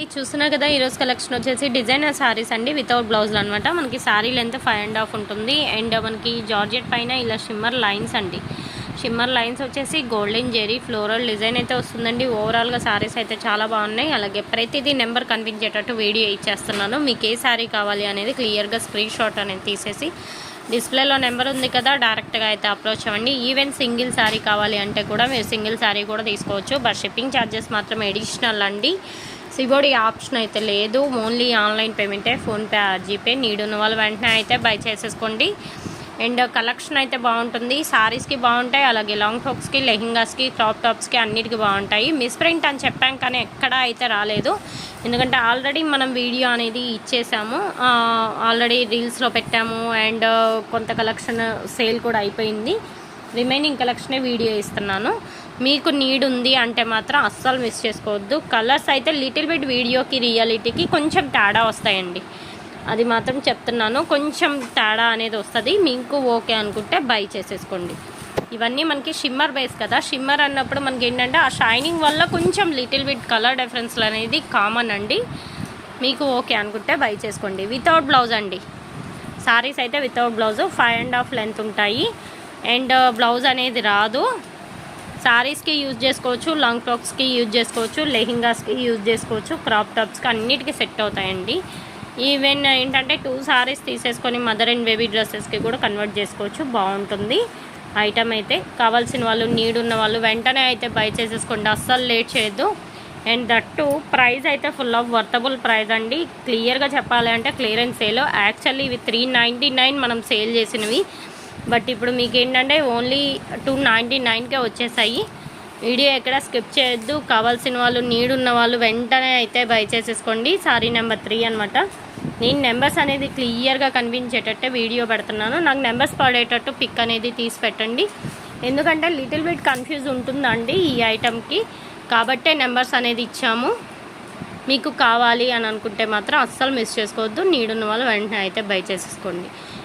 ఇది చూస్తున్నారు కదా ఈరోజు కలెక్షన్ వచ్చేసి డిజైనర్ శారీస్ అండి వితౌట్ బ్లౌజ్లు అనమాట మనకి sari length five and half ఉంటుంది. అండ్ మనకి జార్జెట్ పైన ఇలా షిమ్మర్ లైన్స్ అండి. షిమ్మర్ లైన్స్ వచ్చేసి గోల్డెన్ జెరీ ఫ్లోరల్ డిజైన్ అయితే వస్తుందండి. ఓవరాల్గా శారీస్ అయితే చాలా బాగున్నాయి. అలాగే ప్రతిదీ నెంబర్ కనిపించేటట్టు వీడియో ఇచ్చేస్తున్నాను. మీకు ఏ శారీ కావాలి అనేది క్లియర్గా స్క్రీన్ షాట్ అనేది తీసేసి డిస్ప్లేలో నెంబర్ ఉంది కదా డైరెక్ట్గా అయితే అప్రోచ్ అవ్వండి. ఈవెన్ సింగిల్ శారీ కావాలి అంటే కూడా మీరు సింగిల్ శారీ కూడా తీసుకోవచ్చు. బట్ షిప్పింగ్ ఛార్జెస్ మాత్రం ఎడిషనల్ అండి. సిబోడి ఆప్షన్ అయితే లేదు. ఓన్లీ ఆన్లైన్ పేమెంటే ఫోన్పే జీపే నీడు ఉన్న వాళ్ళు వెంటనే అయితే బై చేసేసుకోండి. అండ్ కలెక్షన్ అయితే బాగుంటుంది. సారీస్కి బాగుంటాయి. అలాగే లాంగ్ ఫ్రాక్స్కి లెహింగాస్కి క్రాప్ టాప్స్కి అన్నిటికీ బాగుంటాయి. మిస్ప్రింట్ అని చెప్పాం కానీ ఎక్కడా అయితే రాలేదు. ఎందుకంటే ఆల్రెడీ మనం వీడియో అనేది ఇచ్చేసాము. ఆల్రెడీ రీల్స్లో పెట్టాము. అండ్ కొంత కలెక్షన్ సేల్ కూడా అయిపోయింది. రిమైనింగ్ కలెక్షనే వీడియో ఇస్తున్నాను. మీకు నీడ్ ఉంది అంటే మాత్రం అస్సలు మిస్ చేసుకోవద్దు. కలర్స్ అయితే లిటిల్ బిట్ వీడియోకి రియాలిటీకి కొంచెం తేడా వస్తాయండి. అది మాత్రం చెప్తున్నాను. కొంచెం తేడా అనేది వస్తుంది. మీకు ఓకే అనుకుంటే బై చేసేసుకోండి. ఇవన్నీ మనకి షిమ్మర్ బేస్ కదా. షిమ్మర్ అన్నప్పుడు మనకి ఏంటంటే ఆ షైనింగ్ వల్ల కొంచెం లిటిల్ బిట్ కలర్ డిఫరెన్స్లు అనేది కామన్ అండి. మీకు ఓకే అనుకుంటే బై చేసుకోండి. వితౌట్ బ్లౌజ్ అండి. సారీస్ అయితే without blouse five and half length ఉంటాయి. అండ్ బ్లౌజ్ uh, అనేది రాదు. శారీస్కి యూజ్ చేసుకోవచ్చు లాంగ్ ఫ్రాక్స్కి యూజ్ చేసుకోవచ్చు లెహింగాస్కి యూజ్ చేసుకోవచ్చు క్రాప్ టాప్స్కి అన్నిటికీ సెట్ అవుతాయండి. ఈవెన్ ఏంటంటే టూ శారీస్ తీసేసుకొని మదర్ అండ్ బేబీ డ్రెస్సెస్కి కూడా కన్వర్ట్ చేసుకోవచ్చు బాగుంటుంది. ఐటమ్ అయితే కావాల్సిన వాళ్ళు నీడ్ ఉన్న వాళ్ళు వెంటనే అయితే బై చేసేసుకోండి అస్సలు లేట్ చేయొద్దు. అండ్ దట్టు ప్రైస్ అయితే ఫుల్ ఆఫ్ వర్తబుల్ ప్రైస్ అండి. క్లియర్గా చెప్పాలి అంటే క్లియరెన్స్ సేల్ యాక్చువల్లీ ఇవి త్రీ నైంటీ నైన్ మనం సేల్ చేసినవి. బట్ ఇప్పుడు మీకు ఏంటంటే ఓన్లీ టూ నైంటీ నైన్కే వచ్చేసాయి. వీడియో ఎక్కడ స్కిప్ చేయొద్దు. కావాల్సిన వాళ్ళు నీడ్ ఉన్న వాళ్ళు వెంటనే అయితే బై చేసేసుకోండి. సారీ నెంబర్ త్రీ అనమాట నేను నెంబర్స్ అనేది క్లియర్గా కనిపించేటట్టే వీడియో పెడుతున్నాను. నాకు నెంబర్స్ పడేటట్టు పిక్ అనేది తీసి పెట్టండి. ఎందుకంటే లిటిల్ బిట్ కన్ఫ్యూజ్ ఉంటుందండి ఈ ఐటెంకి. కాబట్టే నెంబర్స్ అనేది ఇచ్చాము. మీకు కావాలి అని అనుకుంటే మాత్రం అస్సలు మిస్ చేసుకోవద్దు. నీడున్న వాళ్ళు వెంటనే అయితే బై చేసేసుకోండి.